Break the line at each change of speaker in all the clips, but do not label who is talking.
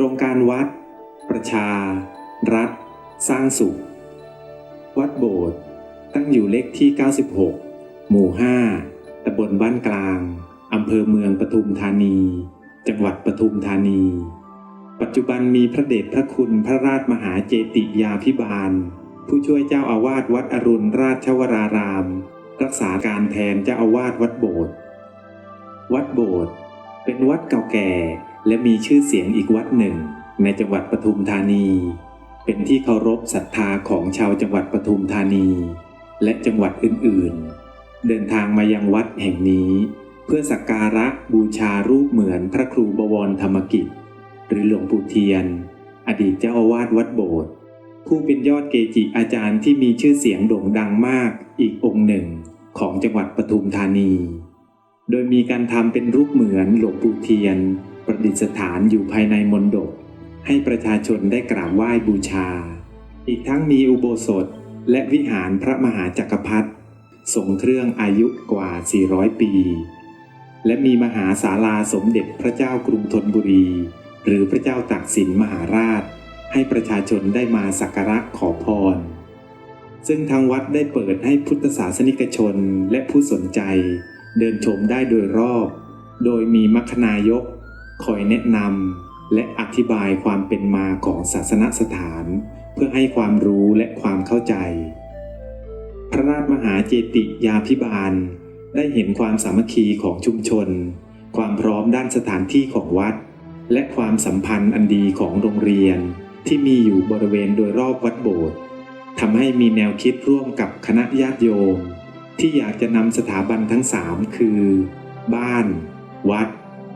ครงการวัด ประชา รัฐ สร้างสุข วัดโบสถ์ตั้งอยู่เลขที่ 96 หมู่ 5 ตำบลบ้านกลาง อำเภอเมืองปทุมธานี จังหวัดปทุมธานี ปัจจุบันมีพระเดชพระคุณพระราชมหาเจติยาพิบาล ผู้ช่วยเจ้าอาวาสวัดอรุณราชวราราม รักษาการแทนเจ้าอาวาสวัดโบสถ์วัดโบสถ์เป็นวัดเก่าแก่ และมีชื่อเสียงอีกวัดหนึ่ง ในจังหวัดปทุมธานี เป็นที่เคารพศรัทธาของชาวจังหวัดปทุมธานี และจังหวัดอื่นๆ เดินทางมายังวัดแห่งนี้ เพื่อสักการะบูชารูปเหมือนพระครูบวรธรรมกิจ หรือหลวงปู่เทียน อดีตเจ้าอาวาสวัดโบสถ์ผู้เป็นยอดเกจิอาจารย์ที่มีชื่อเสียงโด่งดังมากอีกองค์หนึ่งของจังหวัดปทุมธานี โดยมีการทำเป็นรูปเหมือนหลวงปู่เทียน ประดิษฐานอยู่ภายในมณฑปให้ประชาชนได้กราบไหว้บูชา อีกทั้งมีอุโบสถและวิหารพระมหาจักรพรรดิทรงเครื่องอายุกว่า 400 ปี และมีมหาศาลาสมเด็จพระเจ้ากรุงธนบุรี หรือพระเจ้าตากสินมหาราช ให้ประชาชนได้มาสักการะขอพร ซึ่งทางวัดได้เปิดให้พุทธศาสนิกชนและผู้สนใจ เดินชมได้โดยรอบ โดยมีมัคคณายก คอยแนะนำและอธิบายความเป็นมาของศาสนสถาน เพื่อให้ความรู้และความเข้าใจ พระราชมหาเจติยาพิบาล ได้เห็นความสามัคคีของชุมชน ความพร้อมด้านสถานที่ของวัด และความสัมพันธ์อันดีของโรงเรียน ที่มีอยู่บริเวณโดยรอบวัดโบสถ์ทำให้มีแนวคิดร่วมกับคณะญาติโยม ที่อยากจะนำสถาบันทั้งสามคือ บ้าน วัด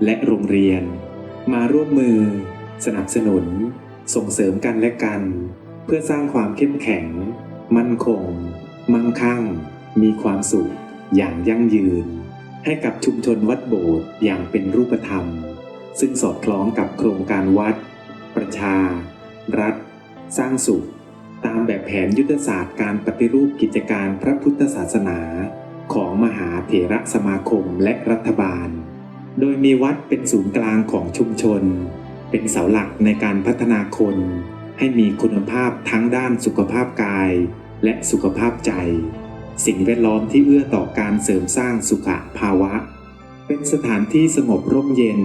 และโรงเรียน มาร่วมมือ สนับสนุน ส่งเสริมกันและกัน เพื่อสร้างความเข้มแข็ง มั่นคง มั่งคั่ง มีความสุข อย่างยั่งยืน ให้กับชุมชนวัดโบสถ์อย่างเป็นรูปธรรม ซึ่งสอดคล้องกับโครงการวัด ประชา รัฐ สร้างสุข ตามแบบแผนยุทธศาสตร์การปฏิรูปกิจการพระพุทธศาสนา ของมหาเถระสมาคมและรัฐบาล โดยมีวัดเป็นศูนย์กลางของชุมชน เป็นเสาหลักในการพัฒนาคน ให้มีคุณภาพทั้งด้านสุขภาพกาย และสุขภาพใจ สิ่งแวดล้อมที่เอื้อต่อการเสริมสร้างสุขภาวะ เป็นสถานที่สงบร่มเย็น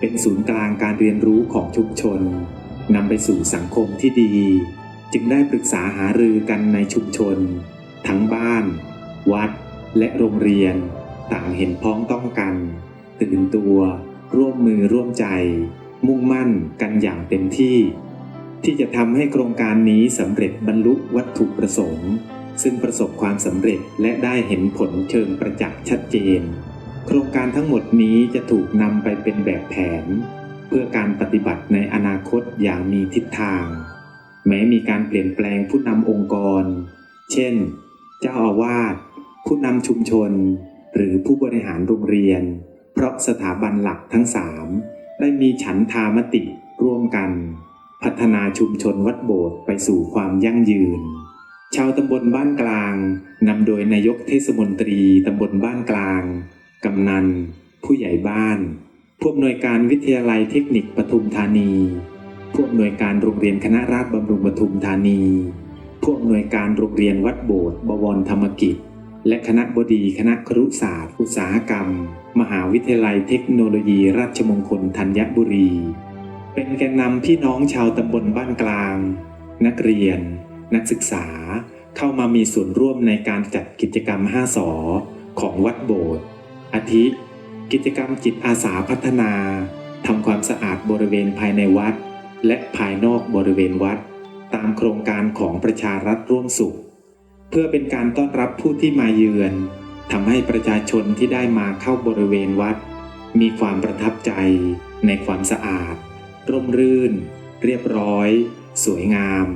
เป็นศูนย์กลางการเรียนรู้ของชุมชนนำไปสู่สังคมที่ดี จึงได้ปรึกษาหารือกันในชุมชน ทั้งบ้าน วัด และโรงเรียน ต่างเห็นพ้องต้องกัน ตื่นตัว ร่วมมือร่วมใจ มุ่งมั่นกันอย่างเต็มที่ ที่จะทำให้โครงการนี้สำเร็จบรรลุวัตถุประสงค์ ซึ่งประสบความสำเร็จและได้เห็นผลเชิงประจักษ์ชัดเจน โครงการทั้งหมดนี้จะถูกนำไปเป็นแบบแผน เพื่อการปฏิบัติในอนาคตอย่างมีทิศทาง แม้มีการเปลี่ยนแปลงผู้นำองค์กร เช่น เจ้าอาวาสผู้นำชุมชน หรือผู้บริหารโรงเรียน ราะสถาบันหลักทั้งสามได้มีฉันทามติร่วมกัน พัฒนาชุมชนวัดโบสถ์ไปสู่ความยั่งยืน ชาวตำบลบ้านกลางนำโดยนายกเทศมนตรีตำบลบ้านกลาง กำนัน ผู้ใหญ่บ้าน ผู้อำนวยการวิทยาลัยเทคนิคปทุมธานี ผู้อำนวยการโรงเรียนคณะราษฎรบำรุงปทุมธานี ผู้อำนวยการโรงเรียนวัดโบสถ์บวรธรรมกิจ และคณะบดีคณะครุศาสตร์ อุตสาหกรรม มหาวิทยาลัยเทคโนโลยี ราชมงคลธัญบุรี เป็นแกนนำพี่น้องชาวตำบลบ้านกลาง นักเรียน นักศึกษาเข้ามามีส่วนร่วมในการจัดกิจกรรม 5สอของวัดโบสถ์อาทิ กิจกรรมจิตอาสาพัฒนาทำความสะอาดบริเวณภายในวัด และภายนอกบริเวณวัด ตามโครงการของประชารัฐร่วมสุข เพื่อเป็นการต้อนรับผู้ที่มาเยือนทำให้ประชาชนที่ได้มาเข้าบริเวณวัด มีความประทับใจในความสะอาด ร่มรื่น เรียบร้อย สวยงาม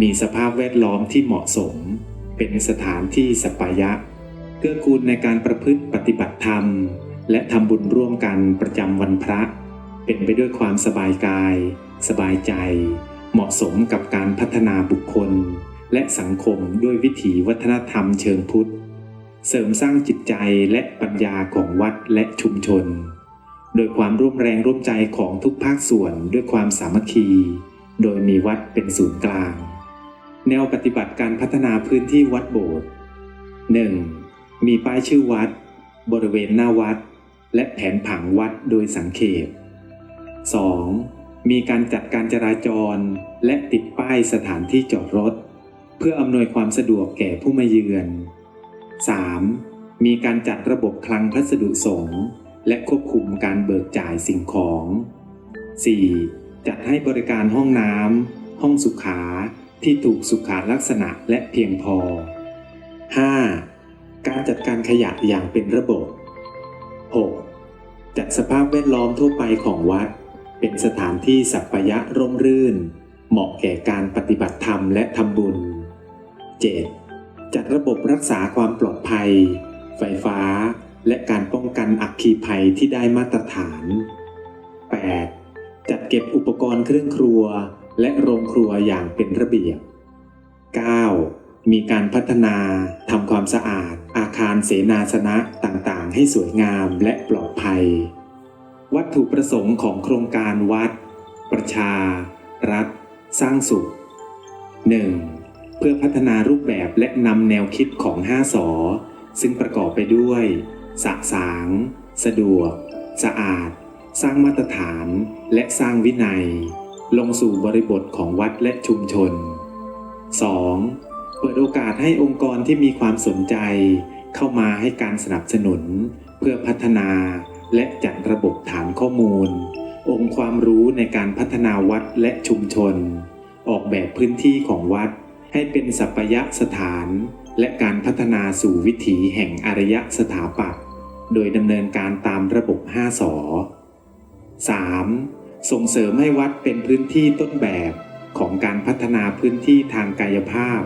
มีสภาพแวดล้อมที่เหมาะสม เป็นสถานที่สปายะ เกื้อกูลในการประพฤติปฏิบัติธรรม และทำบุญร่วมกันประจำวันพระ เป็นไปด้วยความสบายกาย สบายใจ เหมาะสมกับการพัฒนาบุคคล และสังคมด้วยวิถีวัฒนธรรมเชิงพุทธ เสริมสร้างจิตใจและปัญญาของวัดและชุมชน โดยความร่วมแรงร่วมใจของทุกภาคส่วนด้วยความสามัคคี โดยมีวัดเป็นศูนย์กลาง แนวปฏิบัติการพัฒนาพื้นที่วัดโบสถ์ 1. มีป้ายชื่อวัด บริเวณหน้าวัด และแผนผังวัดโดยสังเขป 2. มีการจัดการจราจรและติดป้ายสถานที่จอดรถ เพื่ออำนวยความสะดวกแก่ผู้มาเยือน 3. มีการจัดระบบคลังพัสดุสงฆ์และควบคุมการเบิกจ่ายสิ่งของ 4. จัดให้บริการห้องน้ำห้องสุขา ที่ถูกสุขาลักษณะและเพียงพอ 5. การจัดการขยะอย่างเป็นระบบ 6. จัดสภาพแวดล้อมทั่วไปของวัด เป็นสถานที่สัปปายะร่มรื่น เหมาะแก่การปฏิบัติธรรมและทำบุญ 7. จัดระบบรักษาความปลอดภัย ไฟฟ้า และการป้องกันอัคคีภัยที่ได้มาตรฐาน 8. จัดเก็บอุปกรณ์เครื่องครัว และโรงครัวอย่างเป็นระเบียบ 9. มีการพัฒนาทำความสะอาด อาคารเสนาสนะต่างๆ ให้สวยงามและปลอดภัย วัตถุประสงค์ของโครงการวัด ประชา รัฐ สร้างสุข 1. เพื่อพัฒนารูปแบบและนำแนวคิดของ 5สอซึ่งประกอบไปด้วยสะสาง สะดวก สะอาด สร้างมาตรฐาน และสร้างวินัย ลงสู่บริบทของวัดและชุมชน 2. เปิดโอกาสให้องค์กรที่มีความสนใจ เข้ามาให้การสนับสนุน เพื่อพัฒนาและจัดระบบฐานข้อมูล องค์ความรู้ในการพัฒนาวัดและชุมชน ออกแบบพื้นที่ของวัด ให้เป็นสัปยะสถาน และการพัฒนาสู่วิถีแห่งอารยสถาปัตย์โดยดำเนินการตามระบบ 5สอ 3. ส่งเสริมให้วัดเป็นพื้นที่ต้นแบบของการพัฒนาพื้นที่ทางกายภาพ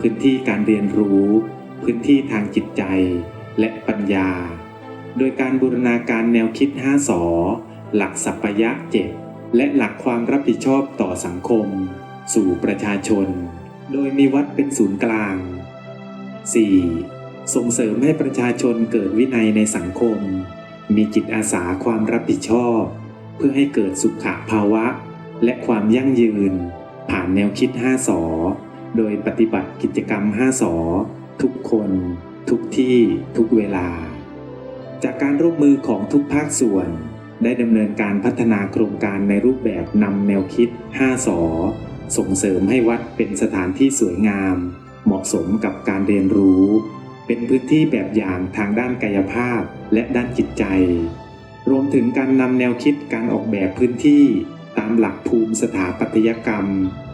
พื้นที่การเรียนรู้ พื้นที่ทางจิตใจ และปัญญา โดยการบูรณาการแนวคิด 5สอ หลักสัพยะเจ็ดและหลักความรับผิดชอบต่อสังคม สู่ประชาชน โดยมีวัดเป็นศูนย์กลาง 4. ส่งเสริมให้ประชาชนเกิดวินัยในสังคม มีจิตอาสาความรับผิดชอบ เพื่อให้เกิดสุขภาวะ และความยั่งยืน ผ่านแนวคิด 5สอโดยปฏิบัติกิจกรรม 5สอทุกคน ทุกที่ ทุกเวลา จากการร่วมมือของทุกภาคส่วน ได้ดำเนินการพัฒนาโครงการในรูปแบบนำแนวคิด 5สอ ส่งเสริมให้วัดเป็นสถานที่สวยงาม เหมาะสมกับการเรียนรู้ เป็นพื้นที่แบบอย่างทางด้านกายภาพและด้านจิตใจ รวมถึงการนำแนวคิดการออกแบบพื้นที่ ตามหลักภูมิสถาปัตยกรรม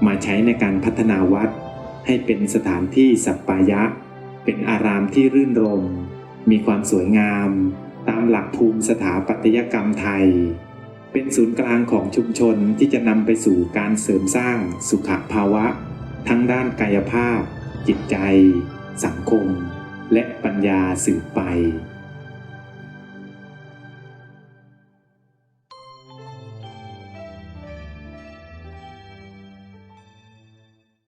มาใช้ในการพัฒนาวัด ให้เป็นสถานที่สัปปายะ เป็นอารามที่รื่นรม มีความสวยงาม ตามหลักภูมิสถาปัตยกรรมไทย เป็นศูนย์กลางของชุมชนที่จะนำไปสู่การเสริมสร้างสุขภาวะ ทั้งด้านกายภาพ จิตใจ สังคม และปัญญาสืบไป